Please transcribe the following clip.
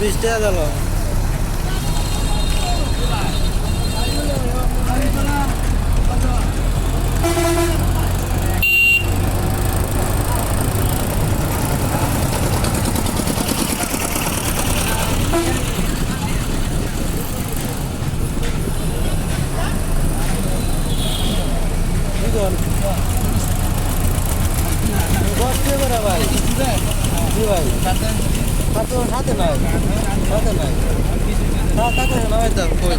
বিশ টাকা দিল দশ টাকা করে ভাই সাথে সাথে সাথে নাই সাথে নাই তো কই